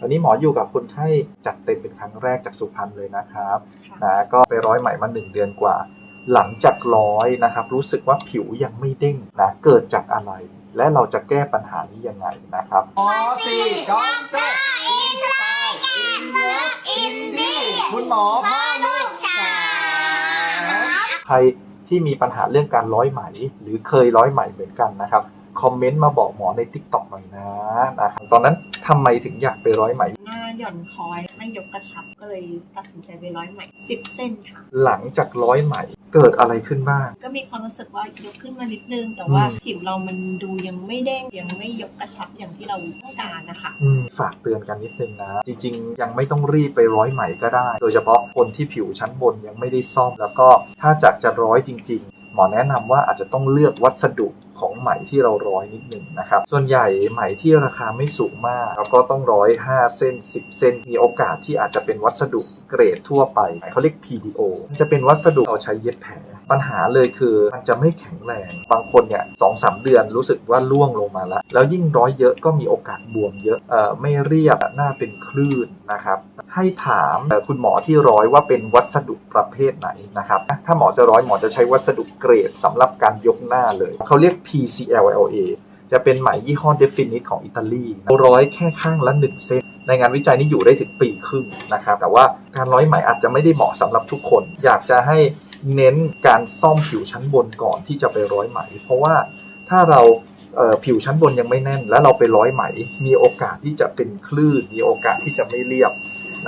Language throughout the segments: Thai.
วันนี้หมออยู่กับคนไข้จัดเต็มเป็นครั้งแรกจากสุพรรณเลยนะครับค่ะนะก็ไปร้อยไหมมาหนึ่งเดือนกว่า หลังจากร้อยนะครับ รู้สึกว่าผิวยังไม่เด้งนะเกิดจากอะไร และเราจะแก้ปัญหานี้ยังไงนะครับหมอสี่ด็อกเตอร์อินสไตล์อินเลิฟอินดี้คุณหมอพ่อลูกสาวใครที่มีปัญหาเรื่องการร้อยไหม หรือเคยร้อยไหมเหมือนกันนะครับ คอมเมนต์มาบอกหมอใน t ิ k t o k หน่อยนะนะครับตอนนั้นทำไมถึงอยากไปร้อยไหม หน้าหย่อนคอย ไม่ยกกระชับก็เลยตัดสินใจไปร้อยใหม่สิบเส้นค่ะ หลังจากร้อยไหมเกิดอะไรขึ้นบ้าง ก็มีความรู้สึกว่ายกขึ้นมานิดนึง แต่ว่าอืม ผิวเรามันดูยังไม่เด้งยังไม่ยกกระชับอย่างที่เราต้องการนะคะอืมฝากเตือนกันนิดนึงนะ จริง ๆ ยังไม่ต้องรีบไปร้อยไหมก็ได้ โดยเฉพาะคนที่ผิวชั้นบนยังไม่ได้ซ่อม แล้วก็ถ้าจากจะร้อยจริงๆห มอแนะนำว่าอาจจะต้องเลือกวัสดุของไหมที่เราร้อยนิดหนึ่งนะครับ ส่วนใหญ่ไหมที่ราคาไม่สูงมาก แล้วก็ต้องร้อย5เส้น 10 เส้น มีโอกาสที่อาจจะเป็นวัสดุ เกรดทั่วไปเขาเรียก PDO จะเป็นวัสดุเราใช้เย็บแผล ปัญหาเลยคือมันจะไม่แข็งแรง บางคนเนี่ยสองสามเดือนรู้สึกว่าล่วงลงมาแล้ว แล้วยิ่งร้อยเยอะก็มีโอกาสบวมเยอะเอ่อไม่เรียบหน้าเป็นคลื่นนะครับให้ถามคุณหมอที่ร้อยว่าเป็นวัสดุประเภทไหนนะครับถ้าหมอจะร้อยหมอจะใช้วัสดุเกรดสำหรับการยกหน้าเลยเขาเรียก PCLLA จะเป็นไหมยี่ห้อ Definite ของอิตาลีร้อยแค่ข้างละหนึ่งเส้น ในงานวิจัยนี้อยู่ได้ถึงปีครึ่งนะครับ แต่ว่าการร้อยไหมอาจจะไม่ได้เหมาะสำหรับทุกคน อยากจะให้เน้นการซ่อมผิวชั้นบนก่อนที่จะไปร้อยไหม เพราะว่าถ้าเราเผิวชั้นบนยังไม่แน่น แล้วเราไปร้อยไหม มีโอกาสที่จะเป็นคลื่น มีโอกาสที่จะไม่เรียบ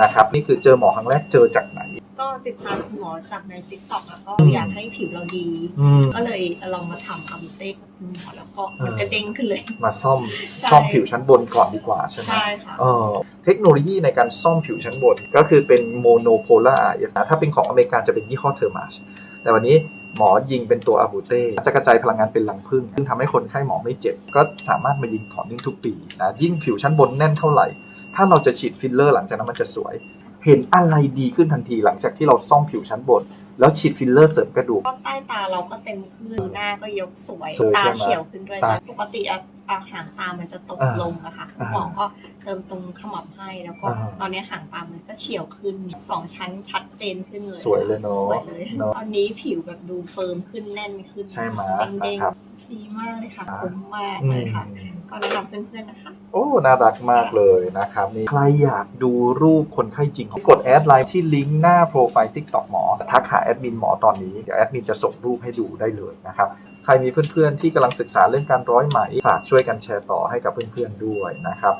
นะครับ นี่คือเจอหมอครั้งแรกเจอจากไหน ก็ติดตามคุณหมอจากในติ๊กต็อกแล้วก็อืมอยากให้ผิวเราดี อืมก็เลยลองมาทำอัมเต้กับคุณหมอแล้วก็มันกระเด้งขึ้นเลย มาซ่อมใช่ ซ่อมผิวชั้นบนก่อนดีกว่าใช่ไหมใช่ค่ะ เอ่อเทคโนโลยีในการซ่อมผิวชั้นบนก็คือเป็นโมโนโพล่าถ้าเป็นของอเมริกาจะเป็นยี่ห้อเทอร์มาชแต่วันนี้หมอยิงเป็นตัวอาบูเต้จะกระจายพลังงานเป็นหลังพึ่งซึ่งทำให้คนไข้หมอไม่เจ็บ ก็สามารถมายิงต่อเนื่องทุกปีนะยิ่งผิวชั้นบนแน่นเท่าไหร่ ถ้าเราจะฉีดฟิลเลอร์หลังจากนั้นมันจะสวย เห็นอะไรดีขึ้นทันทีหลังจากที่เราซ่อมผิวชั้นบน แล้วฉีดฟิลเลอร์เสริมกระดูก ก็ใต้ตาเราก็เต็มขึ้นหน้าก็ยกสวย สวยตาใช่ไหมเฉียวขึ้นด้วยตานะปกติอะอะหางตามันจะตกอ่าลงอะค่ะอ่าหมอก็เติมตรงขมับให้แล้วก็อ่าตอนนี้หางตามันก็เฉียวขึ้นสองชั้นชัดเจนขึ้นเลยสวยเลยเนอะสวยเลยเนอะตอนนี้ผิวแบบดูเฟิร์มขึ้นแน่นขึ้นใช่ไหมเด้งนะครับๆ ดีมากเลยค่ะอ่าคุ้มมากอืเลยมค่ะ ก็แนะนำเพื่อนๆนะคะ โอ้ น่ารักมากเลยนะครับนี่ใครอยากดูรูปคนไข้จริงกดแอดไลน์ที่ลิงก์หน้าโปรไฟล์ TikTok หมอทักหาแอดมินหมอตอนนี้เดี๋ยวแอดมินจะส่งรูปให้ดูได้เลยนะครับใครมีเพื่อนๆที่กำลังศึกษาเรื่องการร้อยไหมฝากช่วยกันแชร์ต่อให้กับเพื่อนๆด้วยนะครับ